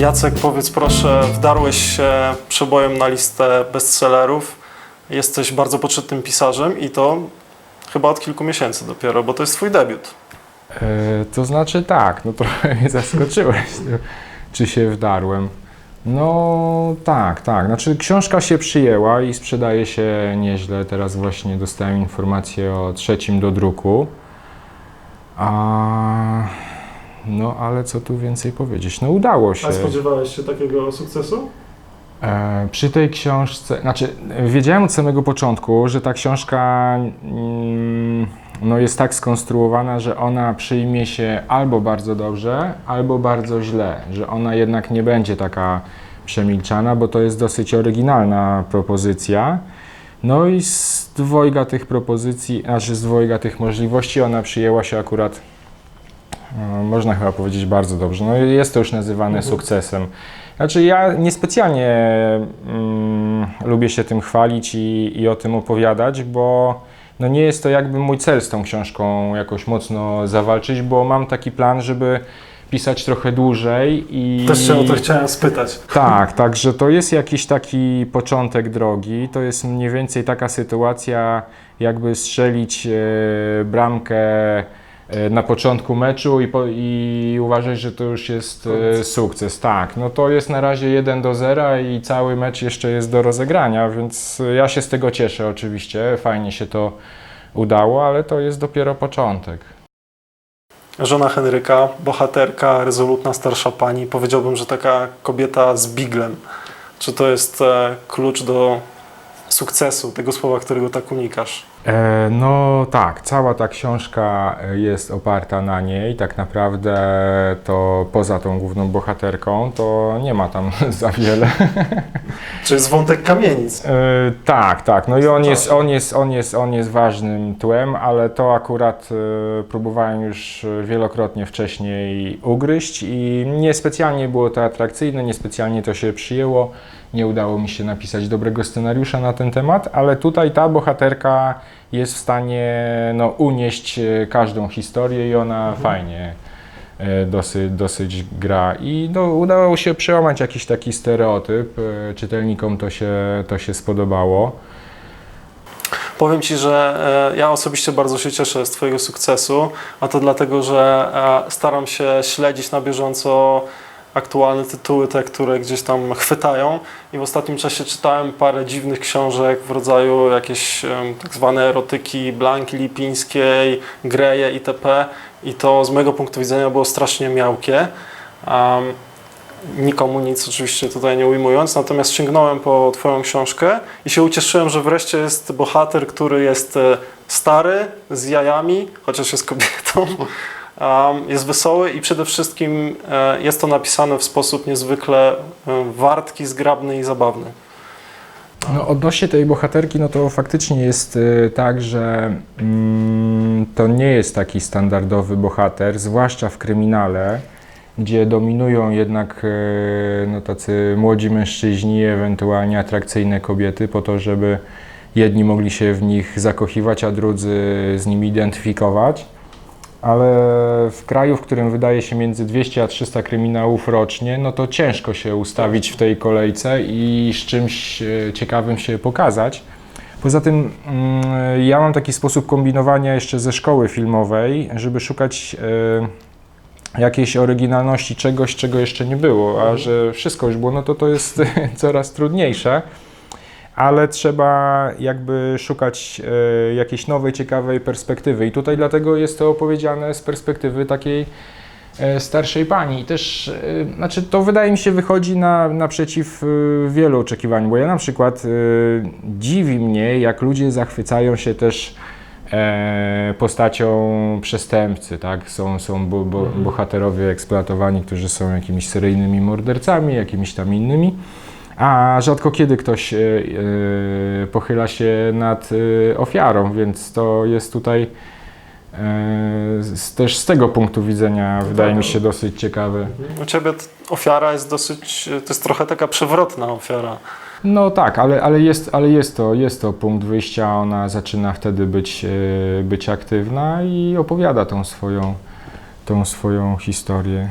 Jacek, powiedz proszę, wdarłeś się przebojem na listę bestsellerów. Jesteś bardzo poczytnym pisarzem i to chyba od kilku miesięcy dopiero, bo to jest twój debiut. E, to znaczy tak, no trochę mnie zaskoczyłeś, czy się wdarłem. No tak, tak. Znaczy książka się przyjęła i sprzedaje się nieźle. Teraz właśnie dostałem informację o trzecim do druku. A no ale co tu więcej powiedzieć? No udało się. spodziewałeś się takiego sukcesu? E, przy tej książce, znaczy wiedziałem od samego początku, że ta książka mm, no jest tak skonstruowana, że ona przyjmie się albo bardzo dobrze, albo bardzo źle, że ona jednak nie będzie taka przemilczana, bo to jest dosyć oryginalna propozycja. No i z dwojga tych propozycji, znaczy z dwojga tych możliwości ona przyjęła się akurat, można chyba powiedzieć bardzo dobrze. No jest to już nazywane Mhm. sukcesem. Znaczy ja niespecjalnie mm, lubię się tym chwalić i, i o tym opowiadać, bo no nie jest to jakby mój cel z tą książką jakoś mocno zawalczyć, bo mam taki plan, żeby pisać trochę dłużej i... Też się o to chciałem spytać. Tak, także to jest jakiś taki początek drogi. To jest mniej więcej taka sytuacja, jakby strzelić e, bramkę e, na początku meczu i, po, i uważać, że to już jest e, sukces. Tak, no to jest na razie 1 do 0 i cały mecz jeszcze jest do rozegrania, więc ja się z tego cieszę oczywiście. Fajnie się to udało, ale to jest dopiero początek. Żona Henryka, bohaterka, rezolutna starsza pani. Powiedziałbym, że taka kobieta z biglem. Czy to jest e, klucz do sukcesu, tego słowa, którego tak unikasz? E, no tak, cała ta książka e, jest oparta na niej. Tak naprawdę to poza tą główną bohaterką to nie ma tam za wiele. Czy jest wątek kamienic? E, tak, tak. No i on jest, on, jest, on, jest, on jest ważnym tłem, ale to akurat próbowałem już wielokrotnie wcześniej ugryźć i niespecjalnie było to atrakcyjne, niespecjalnie to się przyjęło. Nie udało mi się napisać dobrego scenariusza na ten temat, ale tutaj ta bohaterka jest w stanie no, unieść e, każdą historię i ona fajnie e, dosyć, dosyć gra. I no, udało się przełamać jakiś taki stereotyp. E, Czytelnikom to się, to się spodobało. Powiem Ci, że ja osobiście bardzo się cieszę z Twojego sukcesu, a to dlatego, że staram się śledzić na bieżąco aktualne tytuły, te, które gdzieś tam chwytają i w ostatnim czasie czytałem parę dziwnych książek w rodzaju jakieś tak zwane erotyki Blanki Lipińskiej, Greje itp. I to z mojego punktu widzenia było strasznie miałkie. Em, nikomu nic oczywiście tutaj nie ujmując, natomiast sięgnąłem po Twoją książkę i się ucieszyłem, że wreszcie jest bohater, który jest e, stary, z jajami, chociaż jest kobietą, um, jest wesoły i przede wszystkim e, jest to napisane w sposób niezwykle e, wartki, zgrabny i zabawny. No, odnośnie tej bohaterki, no to faktycznie jest y, tak, że mm, to nie jest taki standardowy bohater, zwłaszcza w kryminale, gdzie dominują jednak no, tacy młodzi mężczyźni, ewentualnie atrakcyjne kobiety, po to, żeby jedni mogli się w nich zakochiwać, a drudzy z nimi identyfikować. Ale w kraju, w którym wydaje się między 200 a 300 kryminałów rocznie, no to ciężko się ustawić w tej kolejce i z czymś e, ciekawym się pokazać. Poza tym mm, ja mam taki sposób kombinowania jeszcze ze szkoły filmowej, żeby szukać e, jakiejś oryginalności, czegoś, czego jeszcze nie było, a że wszystko już było, no to to jest coraz trudniejsze ale trzeba jakby szukać e, jakiejś nowej, ciekawej perspektywy. I tutaj dlatego jest to opowiedziane z perspektywy takiej e, starszej pani. I też, e, znaczy to wydaje mi się wychodzi na, naprzeciw wielu oczekiwaniom, bo ja na przykład dziwi mnie, jak ludzie zachwycają się też e, postacią przestępcy, tak? Są, są bo, bo, bohaterowie eksploatowani, którzy są jakimiś seryjnymi mordercami, jakimiś tam innymi. A rzadko kiedy ktoś e, e, pochyla się nad e, ofiarą, więc to jest tutaj też z tego punktu widzenia wydaje mi się dosyć ciekawe. U Ciebie ofiara jest dosyć, to jest trochę taka przewrotna ofiara. No tak, ale, ale, jest, ale jest, to, jest to punkt wyjścia, ona zaczyna wtedy być, być aktywna i opowiada tą swoją, tą swoją historię.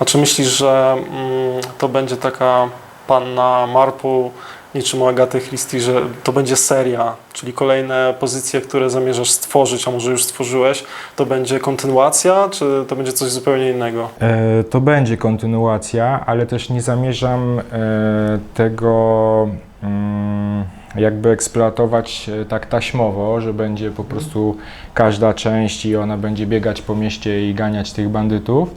A czy myślisz, że mm, to będzie taka panna Marpu niczym u Agaty Christie, że to będzie seria, czyli kolejne pozycje, które zamierzasz stworzyć, a może już stworzyłeś, to będzie kontynuacja, czy to będzie coś zupełnie innego? E, To będzie kontynuacja, ale też nie zamierzam e, tego mm, jakby eksploatować e, tak taśmowo, że będzie po prostu każda część i ona będzie biegać po mieście i ganiać tych bandytów.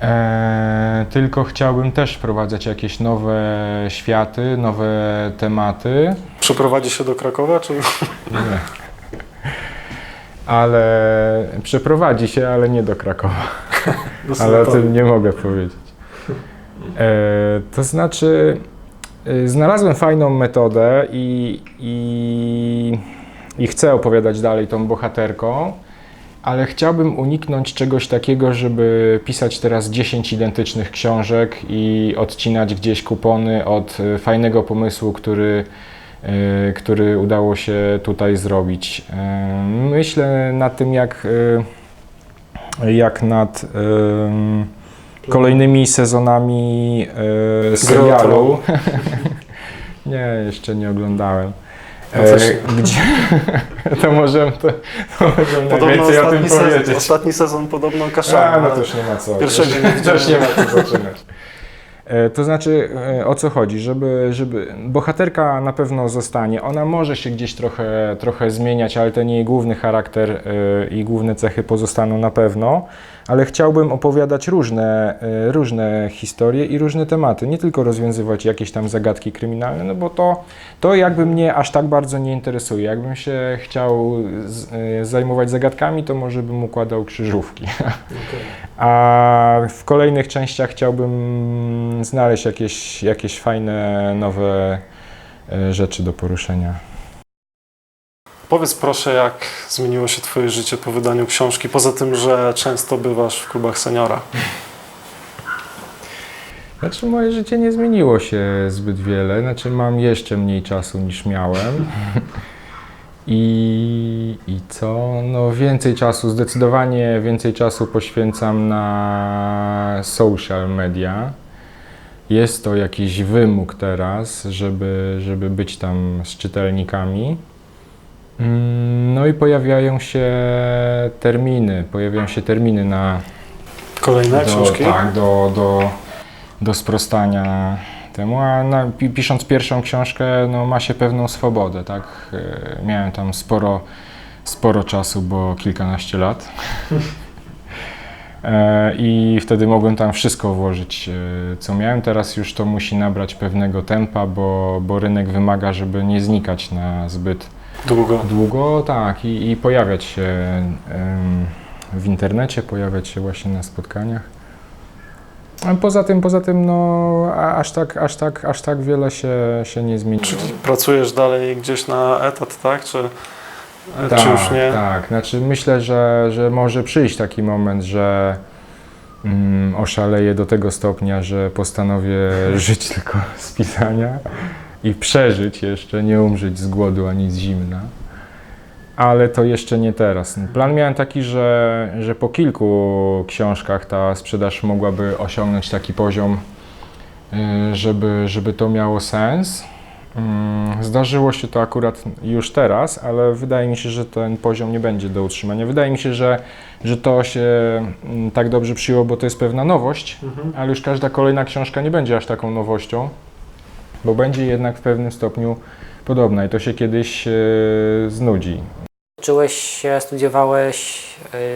E, tylko chciałbym też wprowadzać jakieś nowe światy, nowe tematy. Przeprowadzi się do Krakowa, czy Nie. Ale przeprowadzi się, ale nie do Krakowa. do Ale o tym nie mogę powiedzieć. E, to znaczy, e, znalazłem fajną metodę i, i, i chcę opowiadać dalej tą bohaterką, ale chciałbym uniknąć czegoś takiego, żeby pisać teraz 10 identycznych książek i odcinać gdzieś kupony od e, fajnego pomysłu, który, e, który udało się tutaj zrobić. E, Myślę nad tym, jak, jak nad kolejnymi sezonami serialu. nie, jeszcze nie oglądałem. Ja E, też nie. gdzie to możemy, to, to możemy Podobno najwięcej o tym ostatni sezon, powiedzieć. ostatni sezon podobno A, kaszany. no ale- to już nie ma co. Pierwszego Też- nie widziałem. Też nie ma co zaczynać. E, To znaczy, e, o co chodzi? Żeby, żeby bohaterka na pewno zostanie. Ona może się gdzieś trochę, trochę zmieniać, ale ten jej główny charakter i główne cechy pozostaną na pewno. Ale chciałbym opowiadać różne, e, różne historie i różne tematy. Nie tylko rozwiązywać jakieś tam zagadki kryminalne, no bo to, to jakby mnie aż tak bardzo nie interesuje. Jakbym się chciał z, e, zajmować zagadkami, to może bym układał krzyżówki. A w kolejnych częściach chciałbym znaleźć jakieś, jakieś fajne, nowe e, rzeczy do poruszenia. Powiedz proszę, jak zmieniło się Twoje życie po wydaniu książki, poza tym, że często bywasz w klubach seniora. Znaczy moje życie nie zmieniło się zbyt wiele, znaczy mam jeszcze mniej czasu niż miałem. I, I co? No więcej czasu, zdecydowanie więcej czasu poświęcam na social media. Jest to jakiś wymóg teraz, żeby, żeby być tam z czytelnikami. Mm, No i pojawiają się terminy, pojawiają się terminy na Kolejne do, książki? Tak, do, do, do sprostania temu, a na, pi- pisząc pierwszą książkę no, ma się pewną swobodę, tak? E, Miałem tam sporo, sporo czasu, bo kilkanaście lat. E, I wtedy mogłem tam wszystko włożyć, e, co miałem. Teraz już to musi nabrać pewnego tempa, bo, bo rynek wymaga, żeby nie znikać na zbyt Długo. Długo, tak, i, i pojawiać się em, w internecie, pojawiać się właśnie na spotkaniach. A poza tym, poza tym, no, a- aż tak, aż tak, aż tak wiele się, się nie zmieniło. Czyli pracujesz dalej gdzieś na etat, tak? Czy, czy już nie? Tak, znaczy myślę, że, że może przyjść taki moment, że mm, oszaleję do tego stopnia, że postanowię żyć tylko z pisania i przeżyć jeszcze, nie umrzeć z głodu ani z zimna. Ale to jeszcze nie teraz. Plan miałem taki, że, że po kilku książkach ta sprzedaż mogłaby osiągnąć taki poziom, y, żeby, żeby to miało sens. Mm, Zdarzyło się to akurat już teraz, ale wydaje mi się, że ten poziom nie będzie do utrzymania. Wydaje mi się, że, że to się mm, tak dobrze przyjęło, bo to jest pewna nowość, Mhm. ale już każda kolejna książka nie będzie aż taką nowością, bo będzie jednak w pewnym stopniu podobna i to się kiedyś e, znudzi. Uczyłeś się, studiowałeś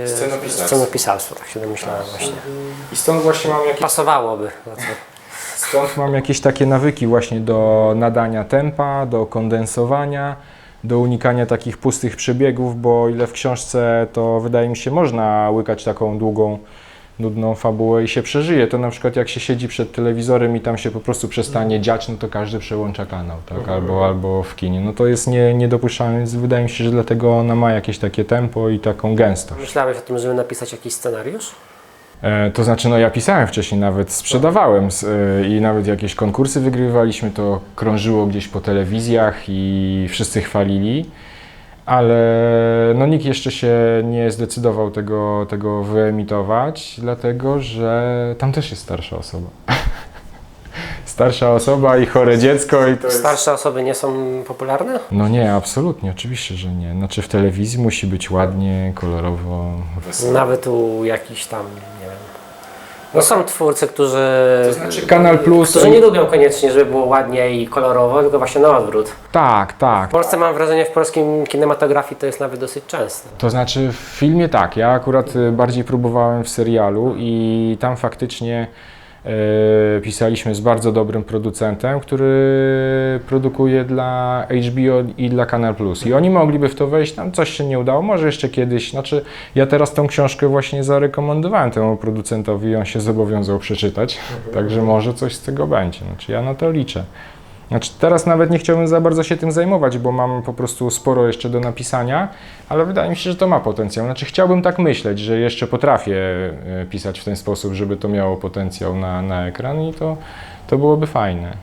yy, Scenopisarstwo. scenopisarstwo, tak się domyślałem właśnie. I stąd właśnie mam jakieś Pasowałoby. na to. Stąd mam jakieś takie nawyki właśnie do nadania tempa, do kondensowania, do unikania takich pustych przebiegów, bo ile w książce to wydaje mi się można łykać taką długą, nudną fabułę i się przeżyje, to na przykład jak się siedzi przed telewizorem i tam się po prostu przestanie dziać, no to każdy przełącza kanał, tak? albo, albo w kinie. No to jest nie, niedopuszczalne, więc wydaje mi się, że dlatego ona ma jakieś takie tempo i taką gęstość. Myślałeś o tym, żeby napisać jakiś scenariusz? E, To znaczy, no ja pisałem wcześniej, nawet sprzedawałem e, i nawet jakieś konkursy wygrywaliśmy, to krążyło gdzieś po telewizjach i wszyscy chwalili, ale no nikt jeszcze się nie zdecydował tego, tego wyemitować, dlatego że tam też jest starsza osoba. Starsza osoba i chore dziecko i to jest... Starsze osoby nie są popularne? No nie, absolutnie, oczywiście, że nie. Znaczy w telewizji musi być ładnie, kolorowo, wesoło. Nawet u jakichś tam, nie wiem. No są twórcy, którzy, Znaczy Kanal Plus... którzy nie lubią koniecznie, żeby było ładnie i kolorowo, tylko właśnie na odwrót. Tak, tak. W Polsce mam wrażenie, w polskim kinematografii to jest nawet dosyć częste. To znaczy w filmie tak, ja akurat y, bardziej próbowałem w serialu i tam faktycznie pisaliśmy z bardzo dobrym producentem, który produkuje dla HBO i dla Kanal Plus. I oni mogliby w to wejść, tam coś się nie udało, może jeszcze kiedyś. Znaczy, ja teraz tą książkę właśnie zarekomendowałem temu producentowi i on się zobowiązał przeczytać, także może coś z tego będzie. Znaczy, ja na to liczę. Znaczy, teraz nawet nie chciałbym za bardzo się tym zajmować, bo mam po prostu sporo jeszcze do napisania, ale wydaje mi się, że to ma potencjał. Znaczy, chciałbym tak myśleć, że jeszcze potrafię e, pisać w ten sposób, żeby to miało potencjał na, na ekran i to, to byłoby fajne.